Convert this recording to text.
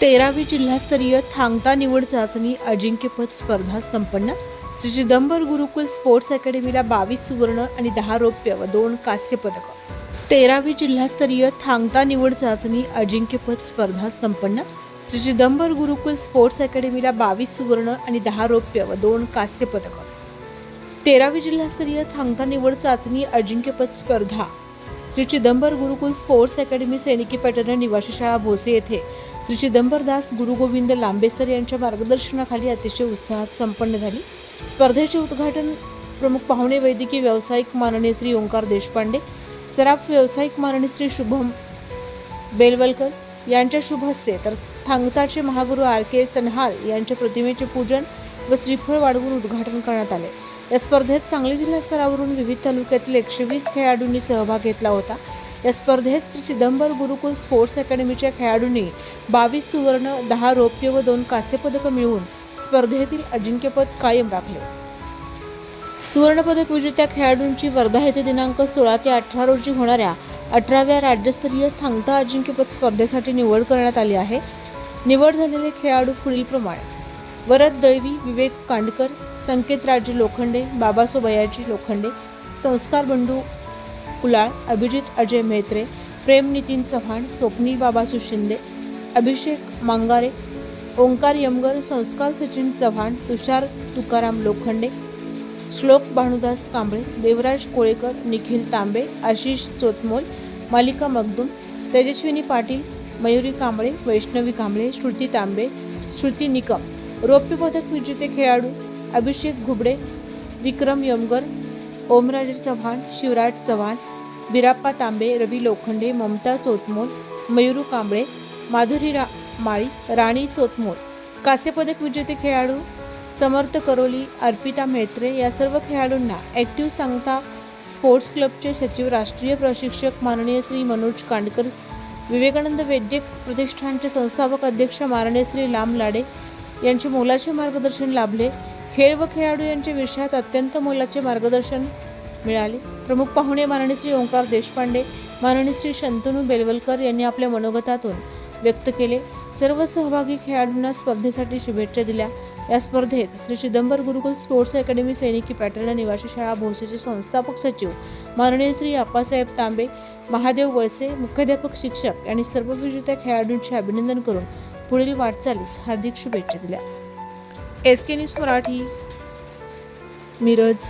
तेरावी जिल्हास्तरीय थांगता निवड चाचणी अजिंक्यपद स्पर्धा संपन्न. श्री चिदंबर गुरुकुल स्पोर्ट्स अकॅडमीला बावीस सुवर्ण आणि दहा रौप्य व दोन कांस्य पदकं. तेरावी जिल्हास्तरीय थांगता निवड चाचणी अजिंक्यपद स्पर्धा संपन्न. श्री चिदंबर गुरुकुल स्पोर्ट्स अकॅडमीला बावीस सुवर्ण आणि दहा रौप्य व दोन कांस्य पदकं. तेरावी जिल्हास्तरीय थांगता निवड चाचणी अजिंक्यपद स्पर्धा. श्री चिदंबर गुरुकुल स्पोर्ट्स अकॅडमी सैनिकी पॅटर्न निवासी शाळा भोसे येथे श्री चिदंबरदास गुरुगोविंद लांबेसर यांच्या मार्गदर्शनाखाली अतिशय उत्साहात संपन्न झाली. स्पर्धेचे उद्घाटन प्रमुख पाहुणे वैद्यकीय व्यावसायिक माननीय श्री ओंकार देशपांडे सराफ व्यावसायिक माननीय श्री शुभम बेलवलकर यांच्या शुभ हस्ते तर थांगताचे महागुरू आर के सन्हाल यांच्या प्रतिमेचे पूजन व श्रीफळ वाढवून उद्घाटन करण्यात आले. या स्पर्धेत सांगली जिल्हा स्तरावरून विविध तालुक्यातील एकशे वीस खेळाडूंनी सहभाग घेतला होता. या स्पर्धेत श्री चिदंबर गुरुकुल स्पोर्ट्स अकॅडमीच्या खेळाडूंनी बावीस सुवर्ण दहा रौप्य व दोन कांस्यपदकं मिळवून स्पर्धेतील अजिंक्यपद कायम राखले. सुवर्णपदक विजेत्या खेळाडूंची वर्धा येथे दिनांक सोळा ते अठरा रोजी होणाऱ्या अठराव्या राज्यस्तरीय थांगता अजिंक्यपद स्पर्धेसाठी निवड करण्यात आली आहे. निवड झालेले खेळाडू पुढीलप्रमाणे वरद दळवी विवेक कांडकर संकेत राजू लोखंडे बाबासो बयाजी लोखंडे संस्कार बंडू कुलाळ अभिजित अजय मेत्रे प्रेम नितीन चव्हाण स्वप्नील बाबासू शिंदे अभिषेक मांगारे ओंकार यमगर संस्कार सचिन चव्हाण तुषार तुकाराम लोखंडे श्लोक भानुदास कांबळे देवराज कोळेकर निखिल तांबे आशिष चोतमोल मालिका मगदूम तेजस्विनी पाटील मयुरी कांबळे वैष्णवी कांबळे श्रुती तांबे श्रुती निकम रौप्यपदक विजेते खेळाडू अभिषेक घुबडे विक्रम यमगर ओमराजे चव्हाण शिवराज चव्हाण बिराप्पा तांबे रवी लोखंडे ममता चोतमोल मयुरू कांबळे माधुरी रा माळी राणी चोतमोल कास्यपदक विजेते खेळाडू समर्थ करोली अर्पिता मेत्रे या सर्व खेळाडूंना ॲक्टिव्ह सांगता स्पोर्ट्स क्लबचे सचिव राष्ट्रीय प्रशिक्षक माननीय श्री मनोज कांडकर विवेकानंद वैद्यक प्रतिष्ठानचे संस्थापक अध्यक्ष माननीय श्री लाम लाडे यांचे मोलाचे मार्गदर्शन लाभले. खेळ व खेळाडू यांच्या विषयात अत्यंत मोलाचे मार्गदर्शन मिळाले. प्रमुख पाहुणे माननीय श्री ओंकार देशपांडे माननीय श्री शंतनू बेलवलकर यांनी आपल्या मनोगतातून व्यक्त केले. सर्व सहभागी खेळाडूंना स्पर्धेसाठी शुभेच्छा दिल्या. या स्पर्धेत श्री चिदंबर गुरुकुल स्पोर्ट्स अकॅडमी सैनिकी पॅटर्न निवासी शाळा भोसेचे संस्थापक सचिव माननीय श्री आप्पासाहेब तांबे महादेव वळसे मुख्याध्यापक शिक्षक आणि सर्व विजेत्या खेळाडूंचे अभिनंदन करून पुढील वाटचालीस हार्दिक शुभेच्छा दिल्या. S K news Marathi Miraj.